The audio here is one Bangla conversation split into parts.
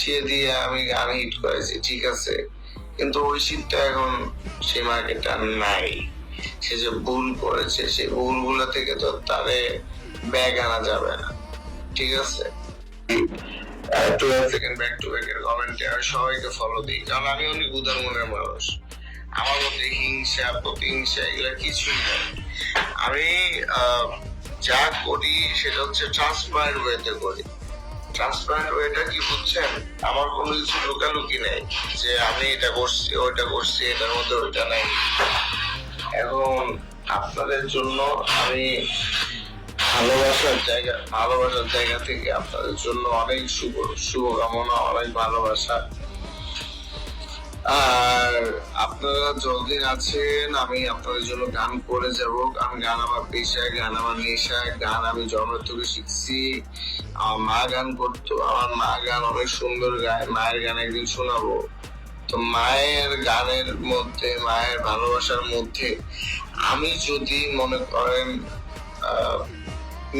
সে দিয়ে আমি গান হিট করেছি, ঠিক আছে। কিন্তু ওই শীতটা এখন সেই মার্কেটে আর নাই। সে যে ভুল করেছে, সেই ভুলগুলো থেকে তো তারে ব্যাগ আনা যাবে না, ঠিক আছে? সেকেন্ড ব্যাক টু কমেন্টে আমি সবাইকে ফলো দিই, কারণ আমি অনেক উদার মনের মানুষ। আমার মধ্যে হিংসা, প্রতিহিংসা এগুলো কিছুই নেই। আমি যা করি সেটা হচ্ছে ট্রান্সপারেন্ট ওয়েতে করি। ট্রান্সপারেন্ট ওয়েটা কি বুঝছেন? আমার কোনো কিছু লুকালুকি নেই যে আমি এটা করছি, ওইটা করছি, এটার মধ্যে ওইটা নাই। এখন আপনাদের জন্য আমি ভালোবাসার জায়গা ভালোবাসার জায়গা থেকে আপনাদের জন্য অনেক শুভ শুভকামনা, অনেক ভালোবাসা। আর আপনারা যতদিন আছেন, আমি আপনাদের জন্য গান করে যাব। কারণ গান আমার পেশা গান আমার নেশা গান আমি জন্ম থেকে শিখছি। আমার মা গান করতো, আমার মা গান অনেক সুন্দর গায়, মায়ের গান একদিন শোনাবো। তো মায়ের গানের মধ্যে, মায়ের ভালোবাসার মধ্যে আমি যদি মনে করেন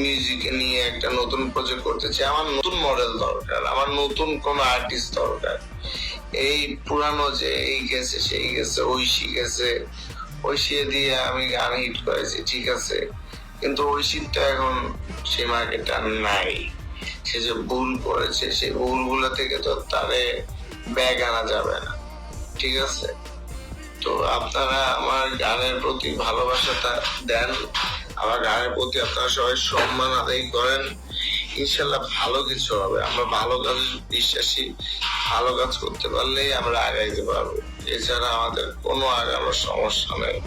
মিউজিক নিয়ে একটা নতুন প্রজেক্ট করতে চাই, আমার নতুন মডেল দরকার, আমার নতুন কোন আর্টিস্ট দরকার। এই পুরানো যে এই গেছে, সেই গেছে, ঐশী গেছে। ঐশী দিয়ে আমি গান হিট করেছি, ঠিক আছে। কিন্তু শীতটা এখন সেই মার্কেটে আর নাই। সে যে ভুল করেছে, সেই ভুলগুলো থেকে তো তারে ব্যাগ আনা যাবে না, ঠিক আছে? তো আপনারা আমার গানের প্রতি ভালোবাসাটা দেন, আমার গানের প্রতি আপনারা সবাই সম্মান আদায় করেন। ইনশাল্লাহ ভালো কিছু হবে। আমরা ভালো কাজ বিশ্বাসী। ভালো কাজ করতে পারলেই আমরা আগাইতে পারব। এছাড়া আমাদের কোনো আগানোর সমস্যা নেই।